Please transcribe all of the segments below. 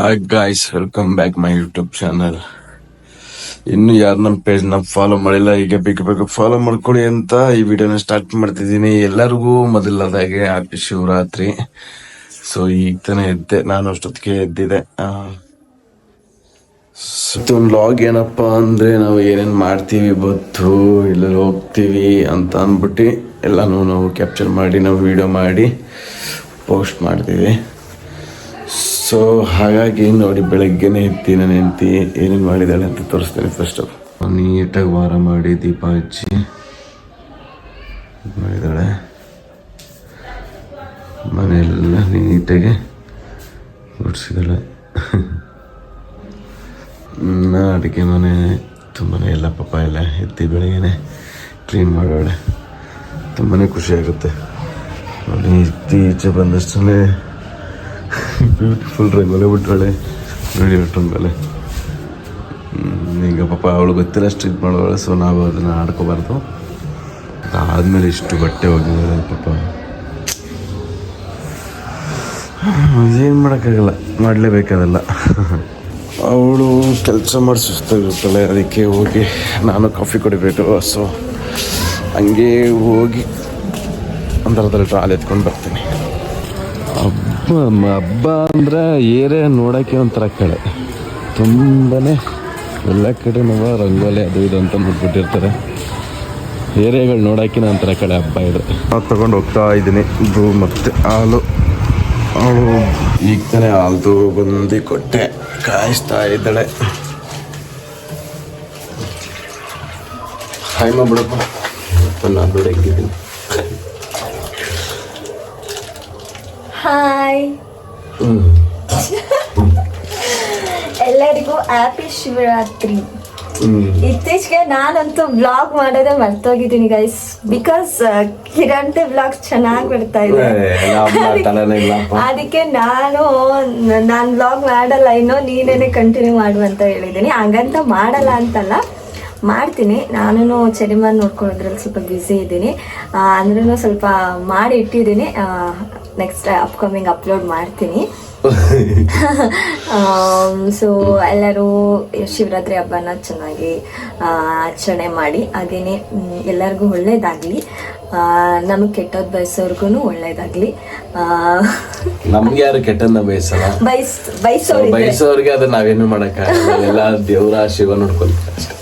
Hi guys welcome back my YouTube channel ಇನ್ನು ಯಾರು ನಮ್ಮ ಪೇಜ್ನ ಫಾಲೋ ಮಾಡಿಲ್ಲ, ಈಗ ಬೇಕು ಬೇಕು ಫಾಲೋ ಮಾಡ್ಕೊಳ್ಳಿ ಅಂತ ಈ ವಿಡಿಯೋನ ಸ್ಟಾರ್ಟ್ ಮಾಡ್ತಿದ್ದೀನಿ. ಎಲ್ಲರಿಗೂ ಮೊದಲದಾಗೆ ಹ್ಯಾಪಿ ಶಿವರಾತ್ರಿ. ಸೊ ಈಗ ತಾನೇ ಎದ್ದೆ, ನಾನು ಅಷ್ಟೊತ್ತಿಗೆ ಎದ್ದಿದೆ ಒಂದು ಲಾಗ್ ಏನಪ್ಪ ಅಂದ್ರೆ ನಾವು ಏನೇನು ಮಾಡ್ತೀವಿ ಬತ್ತು ಇಲ್ಲ ಹೋಗ್ತೀವಿ ಅಂತ ಅಂದ್ಬಿಟ್ಟು ಎಲ್ಲನೂ ನಾವು ಕ್ಯಾಪ್ಚರ್ ಮಾಡಿ, ನಾವು ವಿಡಿಯೋ ಮಾಡಿ ಪೋಸ್ಟ್ ಮಾಡ್ತೀವಿ. ಸೊ ಹಾಗಾಗಿ ನೋಡಿ, ಬೆಳಗ್ಗೆನೆ ಎತ್ತಿ ನನ್ನ ಹೆಂಡತಿ. ಏನೇನು ಮಾಡಿದ್ದಾಳೆ ಅಂತ ತೋರಿಸ್ತೇನೆ ಫಸ್ಟ್ ಆಫ್ ನೀಟಾಗಿ ವಾರ ಮಾಡಿ, ದೀಪ ಹಚ್ಚಿ. ಮಾಡಿದ್ದಾಳೆ? ಮನೆಯೆಲ್ಲ ನೀಟಾಗಿ ಗುಡಿಸಿದಾಳೆ. ನಾ ಅಡುಗೆ ಮನೆ ತುಂಬಾ ಎಲ್ಲ ಪಾಪ ಎಲ್ಲ ಎತ್ತಿ ಬೆಳಗ್ಗೆನೆ ಕ್ಲೀನ್ ಮಾಡೋಳೆ. ತುಂಬಾ ಖುಷಿಯಾಗುತ್ತೆ ನೋಡಿ ಇತ್ತೀಚೆ ಬಂದಷ್ಟೇ ಬ್ಯೂಟಿಫುಲ್ ರಂಗೋಲೆ ಬಿಟ್ಟವಳೆ ನೋಡಿ ರಂಗೋಲೆ ಈಗ ಪಾಪ ಅವಳು ಗೊತ್ತಿಲ್ಲ ಸ್ಟ್ರೀಟ್ ಮಾಡೋಳೆ ಸೊ ನಾವು ಅದನ್ನು ಆಡ್ಕೋಬಾರ್ದು. ಅದಾದ್ಮೇಲೆ ಇಷ್ಟು ಬಟ್ಟೆ ಹೋಗಿದ್ದಾಳೆ ಪಾಪ. ಏನು ಮಾಡೋಕ್ಕಾಗಲ್ಲ, ಮಾಡಲೇಬೇಕಾದಲ್ಲ. ಅವಳು ಕೆಲಸ ಮಾಡಿ ಸುಸ್ತಾಗಿರ್ತಾಳೆ ಅದಕ್ಕೆ ಹೋಗಿ ನಾನು ಕಾಫಿ ಕುಡಿಬೇಕು ಸೊ ಹಂಗೆ ಹೋಗಿ ಒಂದು ಟ್ರಾಲ್ ಎತ್ಕೊಂಡು ಬರ್ತೀನಿ. ಹಬ್ಬ ಅಂದರೆ ಏರೆ ನೋಡೋಕ್ಕೆ ಒಂಥರ ಕಳೆ. ತುಂಬನೇ ಎಲ್ಲ ಕಡೆ ನಾವು ರಂಗೋಲಿ ಅದು ಇದು ಅಂತ ಬಿಟ್ಬಿಟ್ಟಿರ್ತಾರೆ ಏರಿಯಾಗಳು ನೋಡೋಕೆ ಒಂಥರ ಕಡೆ ಹಬ್ಬ ಇದು. ನಾವು ತಗೊಂಡು ಹೋಗ್ತಾ ಇದ್ದೀನಿ. ಬ್ರೂ ಮತ್ತೆ ಹಾಲು. ಅವಳು ಈಗ ತಾನೇ ಹಾಲು ಬಂದು ಕೊಟ್ಟೆ. ಕಾಯಿಸ್ತಾ ಇದ್ದಾಳೆ. ಹಾಯ್ ಬಿಡಪ್ಪ. ನಾನು ಬೆಳಗ್ಗಿದ್ದೀನಿ ಹಾಯ್ ಎಲ್ಲರಿಗೂ ಹ್ಯಾಪಿ ಶಿವರಾತ್ರಿ. ಇತ್ತೀಚೆಗೆ ನಾನಂತೂ ಬ್ಲಾಗ್ ಮಾಡೋದೇ ಮರ್ತೋಗಿದ್ದೀನಿ ಗೈಸ್ ಬಿಕಾಸ್ ಕಿರಣ್ ಬ್ಲಾಗ್ ಚೆನ್ನಾಗಿ ಬರ್ತಾ ಇದೆ. ಅದಕ್ಕೆ ನಾನು ನಾನು ಬ್ಲಾಗ್ ಮಾಡಲ್ಲ ಇನ್ನೂ ನೀನೇನೆ ಕಂಟಿನ್ಯೂ ಮಾಡು ಅಂತ ಹೇಳಿದ್ದೀನಿ. ಹಂಗಂತ ಮಾಡಲ್ಲ ಅಂತಲ್ಲ ಮಾಡ್ತೀನಿ. ನಾನು ಚಳಿಮಾನ್ ನೋಡ್ಕೊಳ್ಳೋದ್ರಲ್ಲಿ ಸ್ವಲ್ಪ ಬ್ಯುಸಿ ಇದ್ದೀನಿ. ಅಂದ್ರೂ ಸ್ವಲ್ಪ ಮಾಡಿ ಇಟ್ಟಿದ್ದೀನಿ. ನೆಕ್ಸ್ಟ್ ಅಪ್ಕಮಿಂಗ್ ಅಪ್ಲೋಡ್ ಮಾಡ್ತೀನಿ. ಸೊ ಎಲ್ಲರೂ ಶಿವರಾತ್ರಿ ಹಬ್ಬನ ಚೆನ್ನಾಗಿ ಆಚರಣೆ ಮಾಡಿ. ಹಾಗೇನೆ ಮ್, ಎಲ್ಲರಿಗೂ ಒಳ್ಳೇದಾಗಲಿ. ನಮಗೆ ಕೆಟ್ಟದ್ದು ಬಯಸೋರ್ಗು ಒಳ್ಳೇದಾಗ್ಲಿ. ನಮ್ಗೆ ಯಾರು ಕೆಟ್ಟದನ್ನ ಬಯಸಲ್ಲ. ಬಯಸ್ ಬಯಸೋರು ಬಯಸೋರ್ಗೆ ಅದು ನಾವೇನು ಮಾಡಕ್ಕ ಎಲ್ಲ ದೇವರ ಶಿವ ನೋಡ್ಕೊಳ್ತಾರೆ ಅಷ್ಟೇ.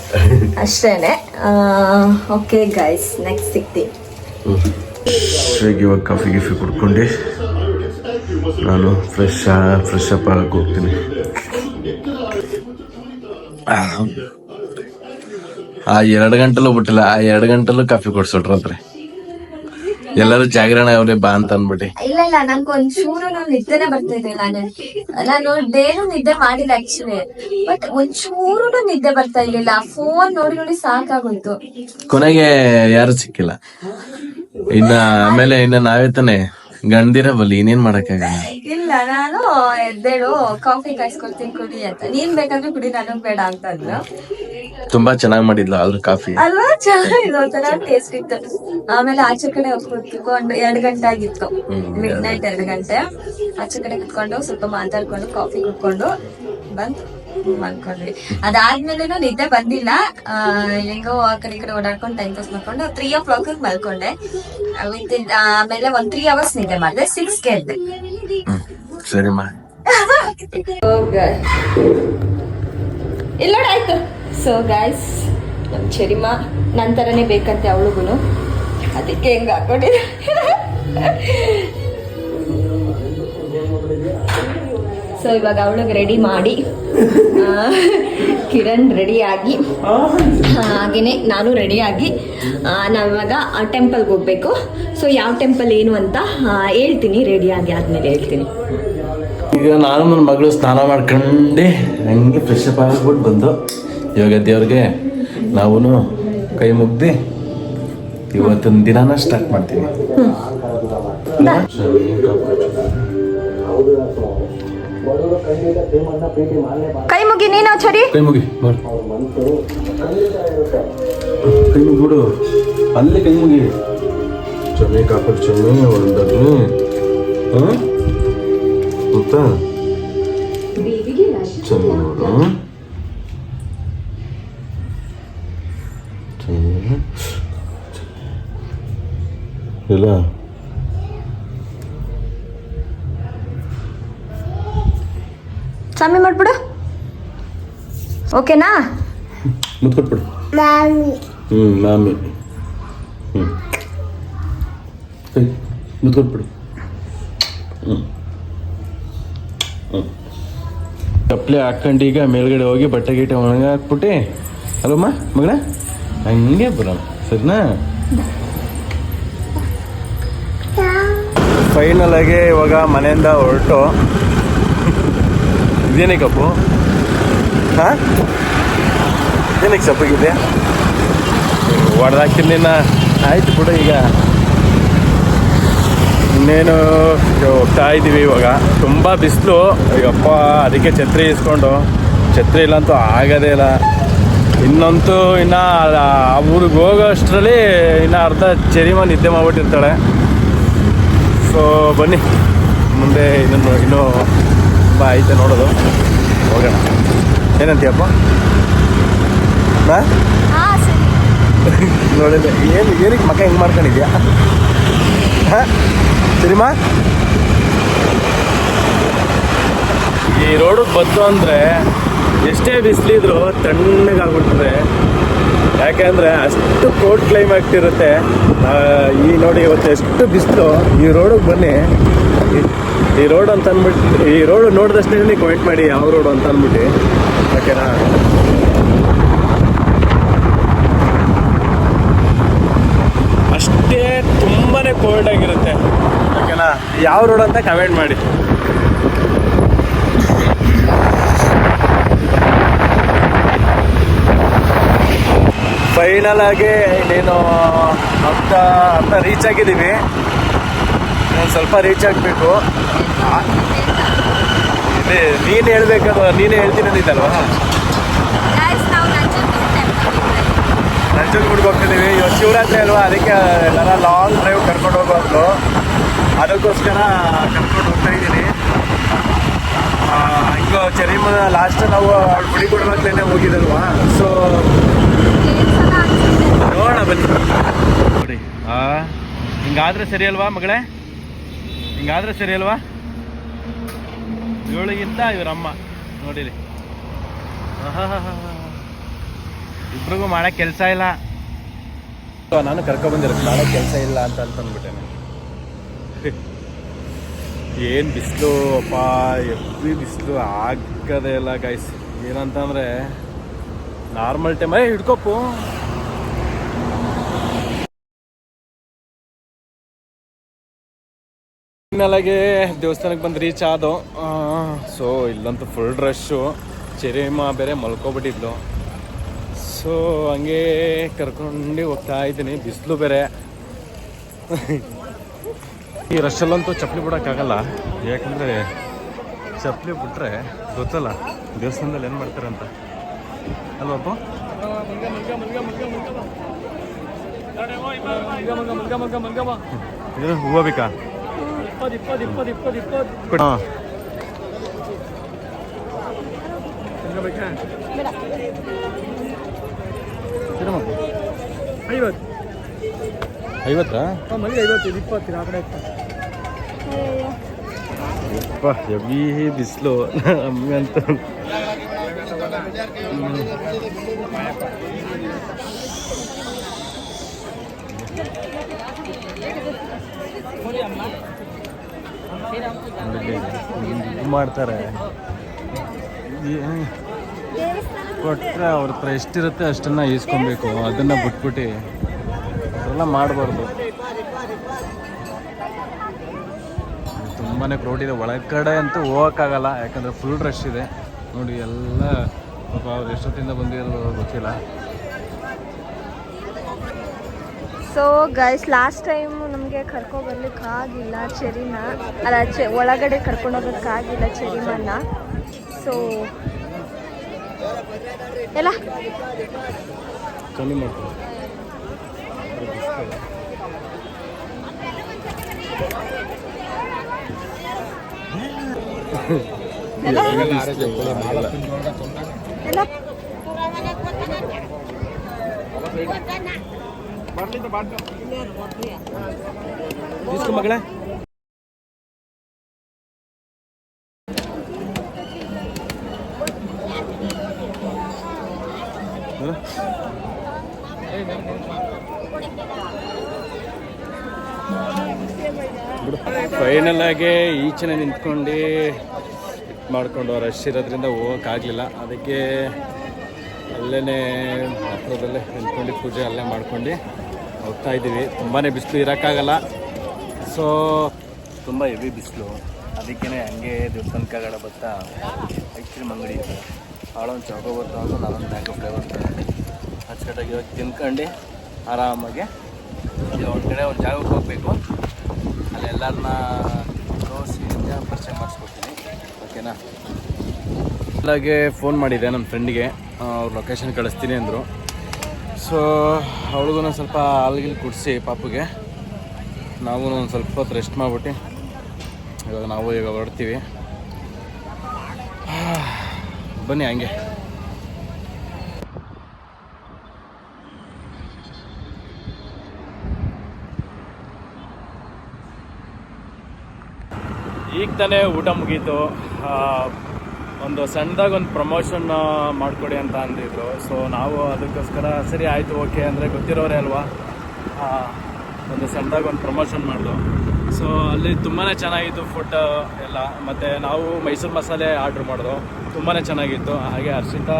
ಅಷ್ಟೇನೆ. ಓಕೆ ಗೈಸ್ ನೆಕ್ಸ್ಟ್ ಸಿಗ್ತೀವಿ ಈಗ ಇವಾಗ ಕಾಫಿ ಗಿಫಿ ಕುಡ್ಕೊಂಡು. ನಾನು ಫ್ರೆಶ್ ಫ್ರೆಶ್ ಅಪ್ ಆಗಕ್ಕೆ ಹೋಗ್ತೀನಿ. ಆ ಎರಡು ಗಂಟೆಲೂ ಬಿಟ್ಟಿಲ್ಲ ಆ ಎರಡು ಗಂಟಲು ಕಾಫಿ ಕೊಡ್ಸೋಟ್ರಂತ್ರಿ ಎಲ್ಲರೂ ಜಾಗರಣೆ ಅವ್ರೆ ಬಾ ಅಂತ ಅನ್ಬಿಟ್ಟು ಇಲ್ಲ ಇಲ್ಲ ನಂಗೆ ಒಂಚೂರು ನಿದ್ದೆನೆ ಬರ್ತಿದೆ ನಾನು. ನಾನು ಡೇನು ನಿದ್ದೆ ಮಾಡಿಲ್ಲ ಆಕ್ಚುಲಿ ಬಟ್ ಒಂಚೂರು ನಿದ್ದೆ ಬರ್ತಾ ಇರ್ಲಿಲ್ಲ. ಫೋನ್ ನೋಡಿ ನೋಡಿ ಸಾಕಾಗೋಯ್ತು. ಕೊನೆಗೆ ಯಾರು ಸಿಕ್ಕಿಲ್ಲ. ಇನ್ನ ಆಮೇಲೆ ಇನ್ನ ನಾವೇ ತಾನೆ ಗಂಡಿರ ಬಲ್ಲಿ ಇನ್ನೇನ್ ಮಾಡಕ್ಕಾಗಲ್ಲ ಇಲ್ಲ ನಾನು ಎದ್ದೇಳು ಕಾಫಿ ಕಾಯಿಸ್ಕೊಳ್ತೀನಿ ಕುಡಿ ಅಂತ. ನೀನ್ ಬೇಕಾದ್ರೆ ಕುಡಿ ನನಗ್ ಬೇಡ ಅಂತ ಅಂದ್ರು ತುಂಬಾ ಚೆನ್ನಾಗ್ ಮಾಡಿದ್ಲು ಅದ್ರ ಕಾಫಿ ಅಲ್ವಾ? ಚೆನ್ನಾಗಿದೆ ಒಂಥರ ಟೇಸ್ಟ್ ಇತ್ತು. ಆಮೇಲೆ ಆಚೆ ಕಡೆ ಕುತ್ಕೊಂಡು ಎರಡು ಗಂಟೆ ಆಗಿತ್ತು. ಮಿಡ್ ನೈಟ್ ಎರಡು ಗಂಟೆ. ಆಚೆ ಕಡೆ ಕುತ್ಕೊಂಡು ಸ್ವಲ್ಪ ಮಾತಾಡ್ಕೊಂಡು ಕಾಫಿ ಕುತ್ಕೊಂಡು ಬಂದು ಮಲ್ಕೊಂಡ್ವಿ ಅದಾದ್ಮೇಲೆ ನಿದ್ದೆ ಬಂದಿಲ್ಲ. ಹೆಂಗೋ ಆ ಕಡೆ ಈ ಕಡೆ ಓಡಾಡ್ಕೊಂಡು ಟೈಮ್ ಪಾಸ್ ಮಾಡ್ಕೊಂಡು ತ್ರೀ ಓ ಕ್ಲಾಕ್ ಮಲ್ಕೊಂಡೆ. ವಿತ್ ಆಮೇಲೆ ಒಂದ್ ತ್ರೀ ಅವರ್ಸ್ ನಿದ್ದೆ ಮಾಡಿದೆ ಸಿಕ್ಸ್ ಎದ್ದೆ. ಹ್ಮ್ ಸರಿಮಾ ಇಲ್ಲ ಆಯ್ತು. ಸೊ ಗಾಯ್ಸ್ ನಮ್ಮ ಚರಿಮಾ ನನ್ನ ಥರನೇ ಬೇಕಂತೆ ಅವಳಿಗೂ ಅದಕ್ಕೆ ಹೆಂಗ್ ಹಾಕೊಂಡಿದ್ದೆ? ಸೊ ಇವಾಗ ಅವಳಿಗೆ ರೆಡಿ ಮಾಡಿ ಕಿರಣ್ ರೆಡಿಯಾಗಿ ಹಾಗೆಯೇ ನಾನು ರೆಡಿಯಾಗಿ ನಾವಿವಾಗ ಟೆಂಪಲ್ಗೆ ಹೋಗ್ಬೇಕು. ಸೊ ಯಾವ ಟೆಂಪಲ್ ಏನು ಅಂತ ಹೇಳ್ತೀನಿ ರೆಡಿಯಾಗಿ ಆದಮೇಲೆ ಹೇಳ್ತೀನಿ. ಈಗ ನಾನು ನನ್ನ ಮಗಳು ಸ್ನಾನ ಮಾಡ್ಕೊಂಡೆ ಹಂಗೆ ಫ್ರೆಶ್ ಅಪ್ ಆಗ್ಬಿಟ್ಟು ಬಂದು ಇವಾಗ ದೇವ್ರಿಗೆ ನಾವು ಕೈ ಮುಗ್ದು ಇವತ್ತಿನ ದಿನಾನ ಸ್ಟಾರ್ಟ್ ಮಾಡ್ತೀವಿ. ಕೈ ಮುಗಿ ನೀನು ಚರಿ? ಕೈ ಮುಗಿ ಮಾಡು ಕೈ ಮುಗಿಬಿಡು ಅಲ್ಲಿ ಕೈ ಮುಗಿ ಚೊಮ್ಮೆ ಕಾಪಾಡು ಚೊಮ್ಮೆ ಒಂದನ್ನು ಹಾಂ ಗೊತ್ತಾ? ಬೇಬಿ ಚೂರು ಓಕೆನಾ? ಮುತ್ಕೊಟ್ಬಿಡು. ಹ್ಞೂ ಮಾಮಿ. ಹ್ಞೂ ಕೈ ಮುತ್ಕೊಟ್ಬಿಡು. ಹ್ಞೂ ಹ್ಞೂ ಚಪ್ಪಲಿ ಹಾಕೊಂಡು ಈಗ ಮೇಲ್ಗಡೆ ಹೋಗಿ ಬಟ್ಟೆ ಗಿಟ್ಟೆ ಒಣಗ ಹಾಕ್ಬಿಟ್ಟು. ಅಲ್ಲಮ್ಮ ಮಗಳ ಹಂಗೆ ಬರೋಣ ಸರಿನಾ ಫೈನಲ್ ಆಗಿ ಇವಾಗ ಮನೆಯಿಂದ ಹೊರಟು. ಇದೇನೇ ಕಪ್ಪು? ಹಾಂ ಏನಕ್ಕೆ ಸಪ್ಪಗಿದೆ ಹೊಡೆದಾಕ್ತೀನಿ ನಿನ್ನ ಆಯ್ತು ಬಿಡು ಈಗ. ಇನ್ನೇನು ಹೋಗ್ತಾ ಇದ್ದೀವಿ ಇವಾಗ. ತುಂಬ ಬಿಸಿಲು. ಅಯ್ಯಪ್ಪ, ಅದಕ್ಕೆ ಛತ್ರಿ ಇಸ್ಕೊಂಡು. ಛತ್ರಿ ಇಲ್ಲಂತೂ ಆಗೋದೇ ಇಲ್ಲ. ಇನ್ನಂತೂ ಇನ್ನು ಆ ಊರಿಗೆ ಹೋಗೋ ಅಷ್ಟರಲ್ಲಿ ಇನ್ನು ಅರ್ಧ ಚರಿಮ ನಿದ್ದೆ ಮಾಡ್ಬಿಟ್ಟಿರ್ತಾಳೆ. ಸೊ ಬನ್ನಿ. ಮುಂದೆ ಇನ್ನೊಂದು, ಇನ್ನೂ ತುಂಬ ಐತೆ ನೋಡೋದು. ಹೋಗೋಣ. ಏನಂತೀಯಪ್ಪ? ನಾ ಹಾ ಸರಿ. ನೋಡಿದ್ರೆ ಏನು ಏನಕ್ಕೆ ಮಕ್ಕ ಹೆಂಗೆ ಮಾಡ್ಕೊಂಡಿದ್ಯಾ? ಹಾಂ? ಸರಿಮಾ? ಈ ರೋಡಿಗೆ ಬಂತು ಅಂದರೆ ಎಷ್ಟೇ ಬಿಸಿಲಿದ್ರು ತಣ್ಣಗಾಗ್ಬಿಡ್ತದೆ. ಯಾಕೆಂದರೆ ಅಷ್ಟು ಕೋಲ್ಡ್ ಕ್ಲೈಮ್ ಆಗ್ತಿರುತ್ತೆ ಆ, ಈ ನೋಡಿ ಇವತ್ತು ಎಷ್ಟು ಬಿಸಿಲು. ಈ ರೋಡಿಗೆ ಬನ್ನಿ. ಈ- ಈ ರೋಡ್ ಅಂತ ಅಂದ್ಬಿಟ್ಟು ಈ ರೋಡ್ ನೋಡಿದಷ್ಟೇ ಕಮೆಂಟ್ ಮಾಡಿ ಯಾವ ರೋಡು ಅಂತ ಅಂದ್ಬಿಟ್ಟು. ಓಕೆನಾ ಅಷ್ಟೇ ತುಂಬಾ ಕೋಲ್ಡ್ ಆಗಿರುತ್ತೆ. ಓಕೆನಾ ಯಾವ ರೋಡ್ ಅಂತ ಕಮೆಂಟ್ ಮಾಡಿ. ಫೈನಲ್ ಆಗಿ ನೀನು ಅಂತ ಅರ್ಧ ರೀಚ್ ಆಗಿದ್ದೀವಿ. ನಾನು ಸ್ವಲ್ಪ ರೀಚ್ ಆಗಬೇಕು. ಇದೆ ನೀನು ಹೇಳ್ಬೇಕಲ್ವ ನೀನೇ ಹೇಳ್ತೀನಿ ಅಂದಿದ್ದಲ್ವಾ? ನಾವು ನಂಜನಗೂಡ್ಗೆ ಹೋಗ್ತಿದ್ದೀವಿ. ಇವತ್ತು ಶಿವರಾತ್ರಿ ಅಲ್ವಾ? ಅದಕ್ಕೆ ಎಲ್ಲರ ಲಾಂಗ್ ಡ್ರೈವ್ ಕರ್ಕೊಂಡು ಹೋಗೋದು ಅದಕ್ಕೋಸ್ಕರ ಕರ್ಕೊಂಡು ಹೋಗ್ತಾ ಇದ್ದೀನಿ. ಹಿಂಗ ಚರಿಮ ಲಾಸ್ಟ್ ನಾವು ಗುಡಿ ಕೊಡ್ಬೇಕೇನೆ ಹೋಗಿದಲ್ವಾ ಸೊ ನೋಡೋಣ ಬನ್ನಿ. ನೋಡಿ ಆ ಹಿಂಗಾದ್ರೆ ಸರಿ ಅಲ್ವಾ ಮಗಳೇ? ಹಿಂಗಾದ್ರೆ ಸರಿ ಅಲ್ವಾ? ಇವಳಿಗಿಂತ ಇವರಮ್ಮ ನೋಡಿರಿ. ಇಬ್ರಿಗೂ ಮಾಡಕ್ ಕೆಲಸ ಇಲ್ಲ. ನಾನು ಕರ್ಕೊ ಬಂದಿರೋದು. ಮಾಡಕ್ ಕೆಲಸ ಇಲ್ಲ ಅಂತ ಅಂತಂದ್ಬಿಟ್ಟೇನೆ ಏನು ಬಿಸಿಲು, ಅಪ್ಪ ಎವ್ರಿ ಬಿಸಿಲು. ಆಗದೇ ಇಲ್ಲ ಗೈಸ್ ಏನಂತಂದ್ರೆ ನಾರ್ಮಲ್ ಟೈಮ್ ಹಿಡ್ಕೊಪ್ಪು. ಫೈನಲಾಗಿ ದೇವಸ್ಥಾನಕ್ಕೆ ಬಂದು ರೀಚ್ ಆದೋ ಸೊ ಇಲ್ಲಂತೂ ಫುಲ್ ರಶ್ಶು ಚೆರಿಮ ಬೇರೆ ಮಲ್ಕೊಬಿಟ್ಟಿದ್ಲು ಸೊ ಹಂಗೆ ಕರ್ಕೊಂಡು ಹೋಗ್ತಾ ಇದ್ದೀನಿ ಬಿಸಿಲು ಬೇರೆ ಈ ರಶಲ್ಲಂತೂ ಚಪ್ಪಲಿ ಬಿಡೋಕ್ಕಾಗಲ್ಲ ಯಾಕಂದರೆ ಚಪ್ಪಲಿ ಬಿಟ್ರೆ ಗೊತ್ತಲ್ಲ ದೇವಸ್ಥಾನದಲ್ಲಿ ಏನು ಮಾಡ್ತಾರೆ ಅಂತ ಅಲ್ವಪ್ಪ ಹೂವು ಬೇಕಾ ಕೊಡು. ಹಾಂ. ಐವತ್ತಾ. ಅಪ್ಪ ಹೆವಿ ಬಿಸಿಲು. ನಮ್ಗಂತೂ ಇದು ಮಾಡ್ತಾರೆ. ಕೊಟ್ಟರೆ ಅವ್ರ ಹತ್ರ ಎಷ್ಟಿರುತ್ತೆ ಅಷ್ಟನ್ನು ಈಸ್ಕೊಬೇಕು, ಅದನ್ನು ಬಿಟ್ಬಿಟ್ಟು ಅದೆಲ್ಲ ಮಾಡಬಾರ್ದು. ತುಂಬಾ ಕ್ರೌಡ್ ಇದೆ. ಒಳಗಡೆ ಅಂತೂ ಹೋಗೋಕ್ಕಾಗಲ್ಲ, ಯಾಕಂದರೆ ಫುಲ್ ರಶ್ ಇದೆ. ನೋಡಿ, ಎಲ್ಲ ಪಾಪ ಅವ್ರು ಎಷ್ಟೊತ್ತಿಂದ ಬಂದಿರೋ ಗೊತ್ತಿಲ್ಲ. ಸೊ ಗೈಸ್ ಲಾಸ್ಟ್ ಟೈಮ್ ನಮಗೆ ಕರ್ಕೊ ಬರ್ಲಿಕ್ಕೆ ಆಗಿಲ್ಲ ಚೆರಿನ. ಅಲ್ಲ ಚೆ ಒಳಗಡೆ ಕರ್ಕೊಂಡು ಹೋಗೋಕ್ಕಾಗಿಲ್ಲ ಚೆರಿಮನ್ನ ಸೊ ಎಲ್ಲ? ಎಲ್ಲ? ಮಾಡ್ತಾರೆ తీసుకో ಮಗಳೇ ಫೈನಲ್ ಆಗಿ ಈಚೆನೆ ನಿಂತ್ಕೊಂಡು ಮಾಡಿಕೊಂಡು ರಶ್ ಇರೋದ್ರಿಂದ ಹೋಗೋಕ್ಕಾಗಲಿಲ್ಲ ಅದಕ್ಕೆ ಅಲ್ಲೇ ಹತ್ರದಲ್ಲೇ ನಿಂತ್ಕೊಂಡು ಪೂಜೆ ಅಲ್ಲೇ ಮಾಡ್ಕೊಂಡು ಹೋಗ್ತಾ ಇದ್ದೀವಿ. ತುಂಬಾ ಬಿಸಿಲು ಇರೋಕ್ಕಾಗಲ್ಲ. ಸೊ ತುಂಬ ಹೆವಿ ಬಿಸಿಲು. ಅದಕ್ಕೇ ಹಂಗೆ ದೇವಸ್ಥಾನ ಕೆಳಗಡೆ ಬರ್ತಾ ಐಸ್ ಕ್ರೀಮ್ ಅಂಗಡಿ ಇದೆ. ಭಾಳೊಂದು ಚೌಕ ಅಂದ್ರೆ ನಾನೊಂದು ಬ್ಯಾಗ್ ಫ್ಲೇವರ್ ಅಚ್ಚುಕಟ್ಟಾಗಿ ಹೋಗಿ ತಿನ್ಕೊಂಡು ಆರಾಮಾಗಿ ಒಂದು ಕಡೆ ಒಂದು ಜಾಗಕ್ಕೆ ಹೋಗಬೇಕು. ಅಲ್ಲಿ ಎಲ್ಲರನ್ನ ತೋರಿಸಿ ಪರಿಚಯ ಮಾಡಿಸ್ಕೊಡ್ತೀನಿ. ಓಕೆನಾ? ಅಲ್ಲಾಗೆ ಫೋನ್ ಮಾಡಿದೆ ನನ್ನ ಫ್ರೆಂಡಿಗೆ ಅವ್ರ ಲೊಕೇಶನ್ ಕಳಿಸ್ತೀನಿ ಅಂದರು. ಸೊ ಅವಳಿಗೂ ಸ್ವಲ್ಪ ಹಾಲ್ಗಿಲ್ ಕುಡಿಸಿ ಪಾಪುಗೆ. ನಾವು ಒಂದು ಸ್ವಲ್ಪ ಹೊತ್ತು ರೆಸ್ಟ್ ಮಾಡಿಬಿಟ್ಟು ಇವಾಗ ನಾವು ಈಗ ಹೊರಡ್ತೀವಿ. ಬನ್ನಿ ಹಂಗೆ. ಈಗ ತಾನೇ ಊಟ ಮುಗೀತು. ಒಂದು ಸಣ್ಣದಾಗ ಒಂದು ಪ್ರಮೋಷನ್ ಮಾಡಿಕೊಡಿ ಅಂತ ಅಂದಿದ್ರು. ಸೊ ನಾವು ಅದಕ್ಕೋಸ್ಕರ, ಸರಿ ಆಯಿತು, ಓಕೆ ಅಂದರೆ ಗೊತ್ತಿರೋರೇ ಅಲ್ವಾ? ಒಂದು ಸಣ್ಣದಾಗ ಒಂದು ಪ್ರಮೋಷನ್ ಮಾಡಿದ್ರು ಸೊ ಅಲ್ಲಿ ತುಂಬಾ ಚೆನ್ನಾಗಿತ್ತು ಫುಡ್ ಎಲ್ಲ. ಮತ್ತು ನಾವು ಮೈಸೂರು ಮಸಾಲೆ ಆರ್ಡ್ರ್ ಮಾಡಿದ್ರು ತುಂಬಾ ಚೆನ್ನಾಗಿತ್ತು. ಹಾಗೆ ಹರ್ಷಿತಾ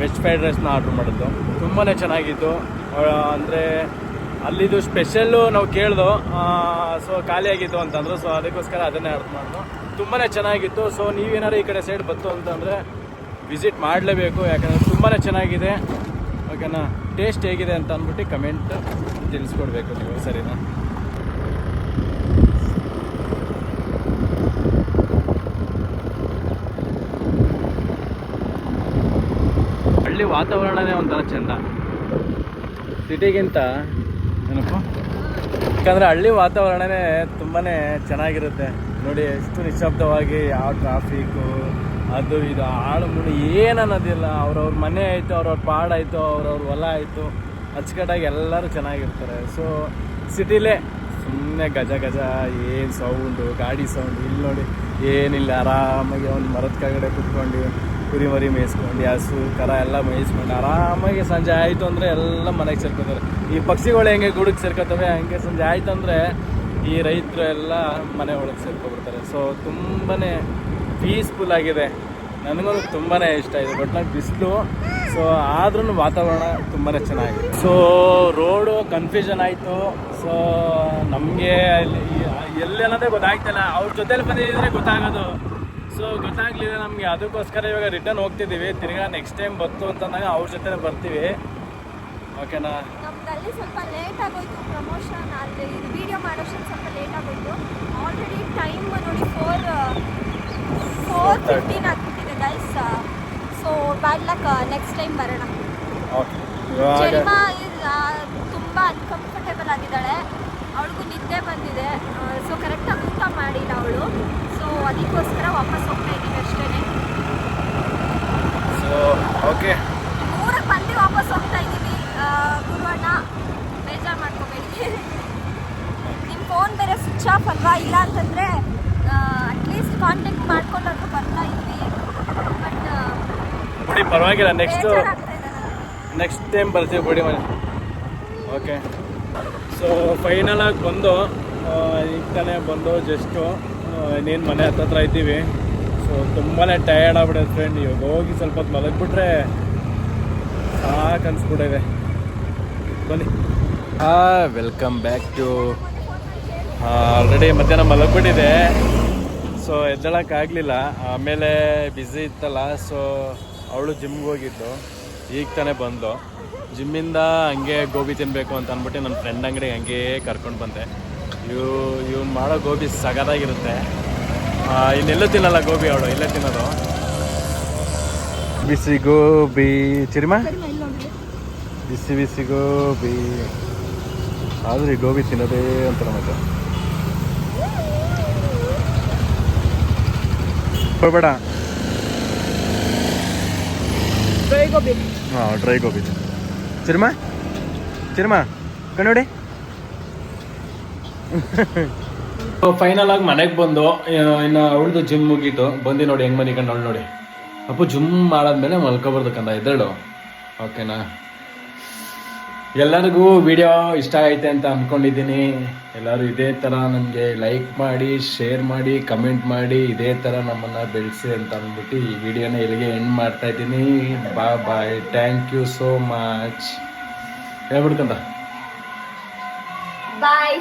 ವೆಜ್ ಫ್ರೈಡ್ ರೈಸ್ನ ಆರ್ಡ್ರ್ ಮಾಡಿದ್ದು. ತುಂಬಾ ಚೆನ್ನಾಗಿತ್ತು. ಅಂದರೆ ಅಲ್ಲಿದು ಸ್ಪೆಷಲ್ಲು ನಾವು ಕೇಳ್ದು ಸೊ ಖಾಲಿಯಾಗಿತ್ತು ಅಂತಂದರು. ಸೊ ಅದಕ್ಕೋಸ್ಕರ ಅದನ್ನೇ ಆರ್ಡ್ರ್ ಮಾಡಿದ್ರು ತುಂಬಾ ಚೆನ್ನಾಗಿತ್ತು. ಸೊ ನೀವೇನಾರು ಈ ಕಡೆ ಸೈಡ್ ಬಂತು ಅಂತಂದರೆ ವಿಸಿಟ್ ಮಾಡಲೇಬೇಕು. ಯಾಕಂದರೆ ತುಂಬಾ ಚೆನ್ನಾಗಿದೆ. ಓಕೆನಾ? ಟೇಸ್ಟ್ ಹೇಗಿದೆ ಅಂತ ಅಂದ್ಬಿಟ್ಟು ಕಮೆಂಟ್ ತಿಳಿಸ್ಕೊಡ್ಬೇಕು ನೀವು, ಸರಿನಾ? ಹಳ್ಳಿ ವಾತಾವರಣನೇ ಒಂಥರ ಚೆಂದ. ಸಿಟಿಗಿಂತ ಏನಪ್ಪ? ಯಾಕಂದರೆ ಹಳ್ಳಿ ವಾತಾವರಣನೇ ತುಂಬಾ ಚೆನ್ನಾಗಿರುತ್ತೆ. ನೋಡಿ, ಎಷ್ಟು ನಿಶಬ್ದವಾಗಿ ಯಾವ ಟ್ರಾಫಿಕ್ಕು ಅದು ಇದು, ಆಳು ಮುಳು ಏನು ಅನ್ನೋದಿಲ್ಲ ಅವ್ರವ್ರ ಮನೆ ಆಯಿತು, ಅವ್ರವ್ರ ಪಾಡಾಯಿತು ಅವ್ರವ್ರ ಹೊಲ ಆಯಿತು, ಅಚ್ಚುಕಟ್ಟಾಗಿ ಎಲ್ಲರೂ ಚೆನ್ನಾಗಿರ್ತಾರೆ. ಸೊ ಸಿಟಿಲೇ ಸುಮ್ಮನೆ ಗಜ ಗಜ, ಏನು ಸೌಂಡು ಗಾಡಿ ಸೌಂಡು ಇಲ್ಲಿ ನೋಡಿ, ಏನಿಲ್ಲ, ಆರಾಮಾಗಿ ಒಂದು ಮರದ ಕೆಳಗಡೆ ಕುತ್ಕೊಂಡು ಕುರಿ ಮರಿ ಮೇಯಿಸ್ಕೊಂಡು, ಹಸು, ಕರ ಎಲ್ಲ ಮೇಯಿಸ್ಕೊಂಡು ಆರಾಮಾಗಿ ಸಂಜೆ ಆಯಿತು ಅಂದರೆ ಎಲ್ಲ ಮನೆಗೆ ಸೇರ್ಕೋತಾರೆ. ಈ ಪಕ್ಷಿಗಳು ಹೆಂಗೆ ಗೂಡಿಗೆ ಸೇರ್ಕೋತವೆ, ಹಂಗೆ ಸಂಜೆ ಆಯ್ತು ಅಂದರೆ ಈ ರೈತರು ಎಲ್ಲ ಮನೆ ಒಳಗೆ ಸೇರ್ಕೊಬಿಡ್ತಾರೆ. ಸೊ ತುಂಬಾ ಪೀಸ್ಫುಲ್ ಆಗಿದೆ. ನನಗೂ ತುಂಬಾ ಇಷ್ಟ ಇದೆ. ಬಟ್ ನಂಗೆ ಬಿಸಿಲು ಸೊ ಆದ್ರೂ ವಾತಾವರಣ ತುಂಬಾ ಚೆನ್ನಾಗಿದೆ. ಸೊ ರೋಡು ಕನ್ಫ್ಯೂಷನ್ ಆಯಿತು. ಸೊ ನಮಗೆ ಅಲ್ಲಿ ಅನ್ನೋದೇ ಗೊತ್ತಾಗ್ತಿಲ್ಲ. ಅವ್ರ ಜೊತೆಲಿ ಬಂದಿದ್ರೆ ಗೊತ್ತಾಗೋದು. ಸೊ ಗೊತ್ತಾಗ್ಲಿಲ್ಲ ನಮಗೆ ಅದಕ್ಕೋಸ್ಕರ ಇವಾಗ ರಿಟರ್ನ್ ಹೋಗ್ತಿದ್ದೀವಿ. ತಿರ್ಗಾ ನೆಕ್ಸ್ಟ್ ಟೈಮ್ ಬಂತು ಅಂತಂದಾಗ ಅವ್ರ ಜೊತೆ ಬರ್ತೀವಿ. ಓಕೆನಾ ನಮ್ಗೆ ಅಲ್ಲಿ ಸ್ವಲ್ಪ ಲೇಟ್ ಆಗೋಯ್ತು ಪ್ರಮೋಷನ್ ಅಲ್ಲಿ ವಿಡಿಯೋ ಮಾಡೋಷ್ಟು ಸ್ವಲ್ಪ ಲೇಟ್ ಆಗೋಯ್ತು. ಆಲ್ರೆಡಿ ಟೈಮ್ ನೋಡಿ ಫೋರ್ ಫೋರ್ ಫಿಫ್ಟೀನ್ ಆಗ್ಬಿಟ್ಟಿದೆ guys so bad luck next time ಬರೋಣ. ಚೆಲ್ಮಾ ತುಂಬ ಅನ್ಕಂಫರ್ಟೇಬಲ್ ಆಗಿದ್ದಾಳೆ. ಅವಳಿಗೂ ನಿದ್ದೆ ಬಂದಿದೆ. ಸೊ ಕರೆಕ್ಟಾಗಿ ಊಟ ಮಾಡಿಲ್ಲ ಅವಳು. ಸೊ ಅದಕ್ಕೋಸ್ಕರ ವಾಪಸ್ ಹೋಗ್ತಾ ಇದ್ದೀವಿ ಅಷ್ಟೇ. ಸೊ ಓಕೆ ಊರಿಗೆ ಬಂದು ವಾಪಸ್ ಹೋಗ್ತಾ ಇದ್ದೀವಿ ಗುರುವಣ್ಣ ಬೇಜಾರು ಮಾಡ್ಕೋಬೇಡಿ. ನಿಮ್ಮ ಫೋನ್ ಬೇರೆ ಸ್ವಿಚ್ ಆಫ್ ಅಲ್ವಾ? ಇಲ್ಲ ಅಂತಂದರೆ ಅಟ್ಲೀಸ್ಟ್ ಕಾಂಟ್ಯಾಕ್ಟ್ ಮಾಡ್ಕೊಂಡಾದ್ರೂ ಬರ್ತಾ ಇದ್ವಿ ಬಟ್ ಬಿಡಿ ಪರವಾಗಿಲ್ಲ. ನೆಕ್ಸ್ಟು. ನೆಕ್ಸ್ಟ್ ಟೈಮ್ ಬರ್ತೀವಿ ಬಿಡಿ ಮನೆ. ಓಕೆ ಸೊ ಫೈನಲಾಗಿ ಬಂದು ಈಗ ತಾನೇ ಬಂದು ಜಸ್ಟು ಇನ್ನೇನು ಮನೆ ಹತ್ತತ್ರ ಇದ್ದೀವಿ. ಸೊ ತುಂಬಾ ಟಯರ್ಡ್ ಆಗ್ಬಿಡೋದು ಫ್ರೆಂಡ್ ಇವಾಗ ಹೋಗಿ ಸ್ವಲ್ಪ ಹೊತ್ತು ಮಲಗಿಬಿಟ್ರೆ ಸಾಕು ಅನಿಸ್ಬಿಟ್ಟಿದೆ. ಬನ್ನಿ. ಹಾಂ ವೆಲ್ಕಮ್ ಬ್ಯಾಕ್ ಟು ಆಲ್ರೆಡಿ ಮಧ್ಯಾಹ್ನ ಮಲಗಿಬಿಟ್ಟಿದೆ. ಸೊ ಎದ್ದೇಳೋಕ್ಕಾಗಲಿಲ್ಲ ಆಮೇಲೆ ಬ್ಯುಸಿ ಇತ್ತಲ್ಲ ಸೊ ಅವಳು ಜಿಮ್ಗೆ ಹೋಗಿದ್ದು. ಈಗ ತಾನೇ ಬಂದು ಜಿಮ್ಮಿಂದ ಹಂಗೆ ಗೋಬಿ ತಿನ್ನಬೇಕು ಅಂತ ಅಂದ್ಬಿಟ್ಟು ನನ್ನ ಫ್ರೆಂಡ್ ಅಂಗಡಿಗೆ ಹಂಗೆ ಕರ್ಕೊಂಡು ಬಂದೆ. ಇವು ಇವ್ನು ಮಾಡೋ ಗೋಬಿ ಸಗದಾಗಿರುತ್ತೆ. ಇನ್ನೆಲ್ಲೂ ತಿನ್ನಲ್ಲ ಗೋಬಿ ಅವಳು ಇಲ್ಲೇ ತಿನ್ನೋದು. ಬಿಸಿ ಗೋಬಿ ಚಿರಿಮ? ಬಿಸಿ ಬಿಸಿ ಗೋಬಿ. ಆದ್ರೆ ಈ ಗೋಬಿ ತಿನ್ನೋದೇ ಅಂತ ಮತ್ತೆ ಹೋಗ್ಬೇಡ. ಹಾಂ ಡ್ರೈ ಗೋಬಿ. ಚಿರ್ಮ? ಚಿರ್ಮ ಕಣ್ಣೋಡಿ ಫೈನಲ್ ಆಗಿ ಮನೆಗೆ ಬಂದು ಇನ್ನು ಅವಳದು ಜಿಮ್ ಮುಗೀತು. ಬಂದು ನೋಡಿ, ಹೆಂಗೆ ಮನೆ ಕಂಡು ನೋಡಿ. ಅಪ್ಪು ಜಿಮ್ ಮಾಡಾದ್ಮೇಲೆ ಮಲ್ಕೊಬಾರ್ದು ಕಂದ, ಎದ್ದೇಳು. ಓಕೆನಾ ಎಲ್ಲರಿಗೂ ವಿಡಿಯೋ ಇಷ್ಟ ಐತೆ ಅಂತ ಅಂದ್ಕೊಂಡಿದ್ದೀನಿ ಎಲ್ಲರೂ ಇದೇ ಥರ ನನಗೆ ಲೈಕ್ ಮಾಡಿ ಶೇರ್ ಮಾಡಿ ಕಮೆಂಟ್ ಮಾಡಿ, ಇದೇ ಥರ ನಮ್ಮನ್ನು ಬೆಳೆಸಿ ಅಂತ ಅಂದ್ಬಿಟ್ಟು ಈ ವಿಡಿಯೋನ ಇಲ್ಲಿಗೆ ಎಂಡ್ ಮಾಡ್ತಾ ಇದ್ದೀನಿ. ಬಾ bye thank you so much ಹೇಳ್ಬಿಡ್ಕಂತ bye